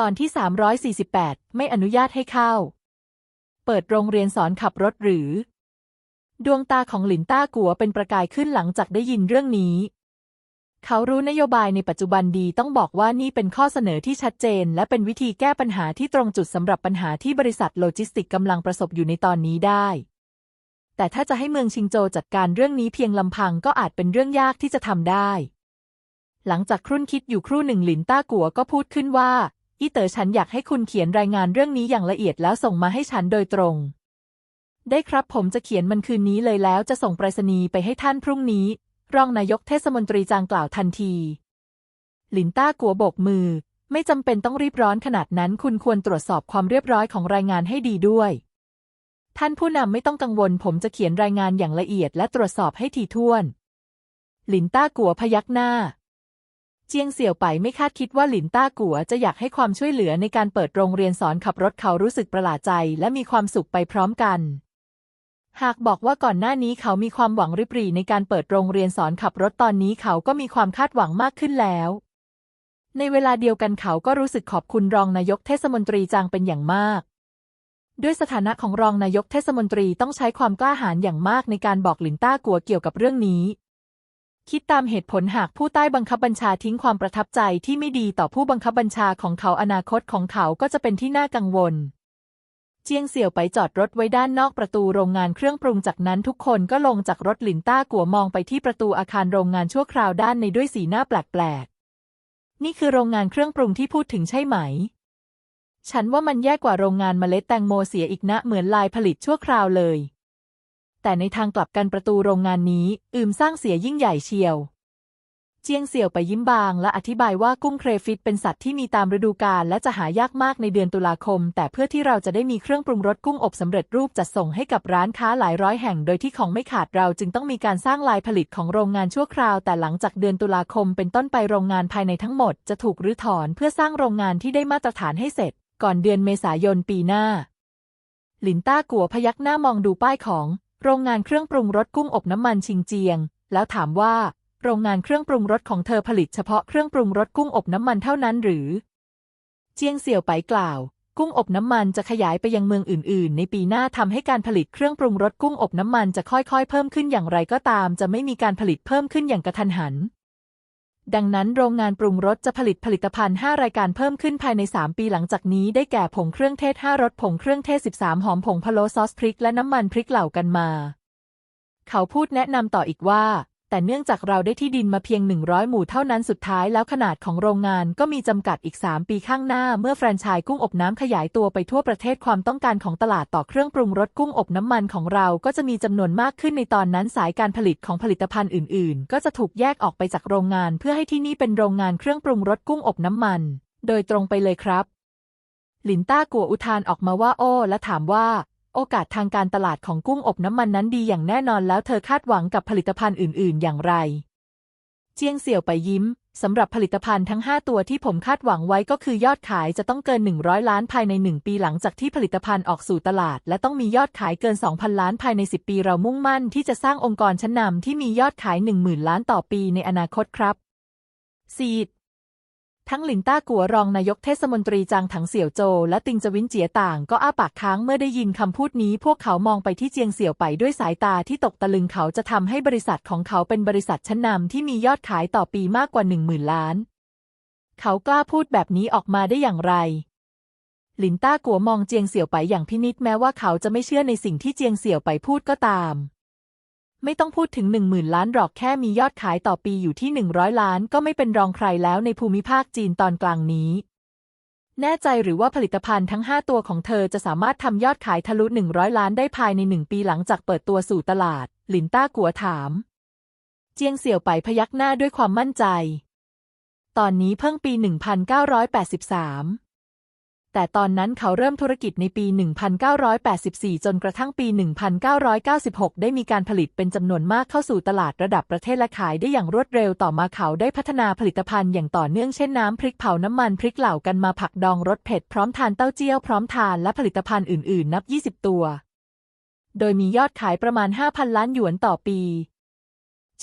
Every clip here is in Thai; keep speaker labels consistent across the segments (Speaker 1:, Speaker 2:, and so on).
Speaker 1: ตอนที่ 348 ไม่อนุญาตให้เข้า เปิดโรงเรียนสอนขับรถหรือ ดวงตาของหลินต้ากัวเป็นประกายขึ้นหลังจากได้ยินเรื่องนี้ เขารู้นโยบายในปัจจุบันดีต้องบอกว่านี่เป็นข้อเสนอที่ชัดเจน และเป็นวิธีแก้ปัญหาที่ตรงจุดสำหรับปัญหาที่บริษัทโลจิสติกกำลังประสบอยู่ในตอนนี้ได้ แต่ถ้าจะให้เมืองชิงโจจัดการเรื่องนี้เพียงลำพังก็อาจเป็นเรื่องยากที่จะทำได้หลังจากครุ่นคิดอยู่ครู่หนึ่งหลินต้ากัวก็พูดขึ้นว่า อีเต๋อฉันอยากให้คุณเขียนรายงานเรื่องนี้อย่างละเอียดแล้วส่งมาให้ฉันโดยตรง ได้ครับผมจะเขียนมันคืนนี้เลยแล้วจะส่งไปรษณีย์ไปให้ท่านพรุ่งนี้ รองนายกเทศมนตรีจางกล่าวทันที หลินต้ากัวโบกมือ ไม่จำเป็นต้องรีบร้อนขนาดนั้น คุณควรตรวจสอบความเรียบร้อยของรายงานให้ดีด้วย ท่านผู้นำไม่ต้องกังวล ผมจะเขียนรายงานอย่างละเอียดและตรวจสอบให้ถี่ถ้วน หลินต้ากัวพยักหน้า เจียงเสี่ยวไปไม่คาดคิดว่าหลินต้ากัวจะอยากให้ความช่วยเหลือในการเปิดโรงเรียนสอนขับรถเขารู้สึกประหลาดใจและมีความสุขไปพร้อมกัน หากบอกว่าก่อนหน้านี้เขามีความหวังริบหรี่ในการเปิดโรงเรียนสอนขับรถตอนนี้เขาก็มีความคาดหวังมากขึ้นแล้ว ในเวลาเดียวกันเขาก็รู้สึกขอบคุณรองนายกเทศมนตรีจางเป็นอย่างมากด้วยสถานะของรองนายกเทศมนตรีต้องใช้ความกล้าหาญอย่างมากในการบอกหลินต้ากัวเกี่ยวกับเรื่องนี้ คิดตามเหตุผลหากผู้ใต้บังคับบัญชาทิ้งความประทับใจที่ไม่ดีต่อผู้บังคับบัญชาของเขาอนาคตของเขาก็จะเป็นที่น่ากังวล เจียงเสี่ยวไปจอดรถไว้ด้านนอกประตูโรงงานเครื่องปรุงจากนั้นทุกคนก็ลงจากรถหลินต้ากัวมองไปที่ประตูอาคารโรงงานชั่วคราวด้านในด้วยสีหน้าแปลกๆ นี่คือโรงงานเครื่องปรุงที่พูดถึงใช่ไหม ฉันว่ามันแย่กว่าโรงงานเมล็ดแตงโมเสียอีกนะเหมือนลายผลิตชั่วคราวเลย แต่ในทางกลับกันประตูโรงงานนี้ อืมสร้างเสียยิ่งใหญ่เชียวเจียงเสี่ยวไปยิ้มบางและอธิบายว่ากุ้งเครฟิตเป็นสัตว์ที่มีตามฤดูกาลและจะหายากมากในเดือนตุลาคม แต่เพื่อที่เราจะได้มีเครื่องปรุงรสกุ้งอบสำเร็จรูปจัดส่งให้กับร้านค้าหลายร้อยแห่ง โดยที่ของไม่ขาดเราจึงต้องมีการสร้างลายผลิตของโรงงานชั่วคราว แต่หลังจากเดือนตุลาคมเป็นต้นไปโรงงานภายในทั้งหมดจะถูกรื้อถอนเพื่อสร้างโรงงานที่ได้มาตรฐานให้เสร็จ ก่อนเดือนเมษายนปีหน้า หลินต้ากัวพยักหน้ามองดูป้ายของ โรงงานเครื่องปรุงรสกุ้งอบน้ำมันชิงเจียง แล้วถามว่า โรงงานเครื่องปรุงรสของเธอผลิตเฉพาะเครื่องปรุงรสกุ้งอบน้ำมันเท่านั้นหรือ เจียงเสี่ยวไปกล่าว กุ้งอบน้ำมันจะขยายไปยังเมืองอื่น ๆ ในปีหน้าทำให้การผลิตเครื่องปรุงรสกุ้งอบน้ำมันจะค่อย ๆ เพิ่มขึ้นอย่างไรก็ตาม จะไม่มีการผลิตเพิ่มขึ้นอย่างกระทันหัน ดังนั้นโรงงานปรุงรสจะผลิตผลิตภัณฑ์ 5 รายการเพิ่มขึ้นภายใน 3 ปีหลังจากนี้ได้แก่ผงเครื่องเทศ 5 รสผงเครื่องเทศ 13 หอมผงพะโล้ซอสพริกและน้ำมันพริกเหล่ากันมา เขาพูดแนะนำต่ออีกว่า แต่เนื่องจากเราได้ที่ดินมาเพียง 100 หมู่เท่านั้นสุดท้ายแล้วขนาดของโรงงานก็มีจำกัดอีก 3 ปีข้างหน้า เมื่อแฟรนไชส์กุ้งอบน้ำขยายตัวไปทั่วประเทศความต้องการของตลาดต่อเครื่องปรุงรสกุ้งอบน้ำมันของเราก็จะมีจำนวนมากขึ้นในตอนนั้นสายการผลิตของผลิตภัณฑ์อื่น ๆ ก็จะถูกแยกออกไปจากโรงงาน เพื่อให้ที่นี่เป็นโรงงานเครื่องปรุงรสกุ้งอบน้ำมัน โดยตรงไปเลยครับ หลินต้ากัวอุทานออกมาว่าโอ้และถามว่า โอกาสทางการตลาดของกุ้งอบน้ำมันนั้นดีอย่างแน่นอนแล้วเธอคาดหวังกับผลิตภัณฑ์อื่น ๆ อย่างไร เจียงเสี่ยวไปยิ้มสำหรับผลิตภัณฑ์ทั้ง 5 ตัวที่ผมคาดหวังไว้ก็คือยอดขายจะต้องเกิน 100 ล้านภายใน 1 ปีหลังจากที่ผลิตภัณฑ์ออกสู่ตลาด และต้องมียอดขายเกิน 2,000 ล้านภายใน 10 ปีเรามุ่งมั่นที่จะสร้างองค์กรชั้นนำที่มียอดขาย 10,000 ล้านต่อปีในอนาคตครับ ซีด ทั้งหลินต้ากัวรองนายกเทศมนตรีจางถังเสี่ยวโจ และติงจวินเจียต่างก็อ้าปากค้างเมื่อได้ยินคำพูดนี้ พวกเขามองไปที่เจียงเสี่ยวไปด้วยสายตาที่ตกตะลึงเขาจะทำให้บริษัทของเขาเป็นบริษัทชั้นนำที่มียอดขายต่อปีมากกว่าหนึ่งหมื่นล้าน เขากล้าพูดแบบนี้ออกมาได้อย่างไรหลินต้ากัวมองเจียงเสี่ยวไปอย่างพินิจแม้ว่าเขาจะไม่เชื่อในสิ่งที่เจียงเสี่ยวไปพูดก็ตาม ไม่ต้องพูดถึงหนึ่งหมื่นล้านหรอกแค่มียอดขายต่อปีอยู่ที่หนึ่งร้อยล้านก็ไม่เป็นรองใครแล้วในภูมิภาคจีนตอนกลางนี้ แน่ใจหรือว่าผลิตภัณฑ์ทั้ง 5 ตัวของเธอจะสามารถทำยอดขายทะลุ 100 ล้านได้ภายในหนึ่งปีหลังจากเปิดตัวสู่ตลาด หลินต้ากัวถาม เจียงเสี่ยวไปพยักหน้าด้วยความมั่นใจ ตอนนี้เพิ่งปี 1983 แต่ตอนนั้นเขาเริ่มธุรกิจในปี 1984 จนกระทั่งปี 1996 ได้มีการผลิตเป็นจำนวนมากเข้าสู่ตลาดระดับประเทศและขายได้อย่างรวดเร็วต่อมาเขาได้พัฒนาผลิตภัณฑ์อย่างต่อเนื่องเช่นน้ำพริกเผาน้ำมันพริกเหล่ากันมาผักดองรสเผ็ดพร้อมทานเต้าเจี้ยวพร้อมทานและผลิตภัณฑ์อื่นๆ นับ 20 ตัว โดยมียอดขายประมาณ 5,000 ล้านหยวนต่อปี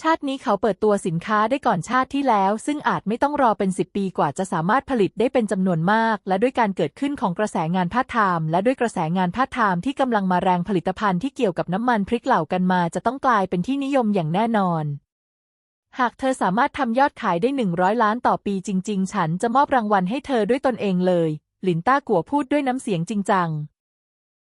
Speaker 1: ชาตินี้เขาเปิดตัวสินค้าได้ก่อนชาติที่แล้ว ซึ่งอาจไม่ต้องรอเป็นสิบปีกว่าจะสามารถผลิตได้เป็นจำนวนมาก และด้วยการเกิดขึ้นของกระแสงานพาทไทม์และด้วยกระแสงานพาทไทม์ที่กำลังมาแรงผลิตภัณฑ์ที่เกี่ยวกับน้ำมันพริกเหล่ากันมา จะต้องกลายเป็นที่นิยมอย่างแน่นอน หากเธอสามารถทำยอดขายได้ 100 ล้านต่อปีจริง ๆ ฉันจะมอบรางวัลให้เธอด้วยตนเองเลยหลินต้ากัวพูดด้วยน้ำเสียงจริงจัง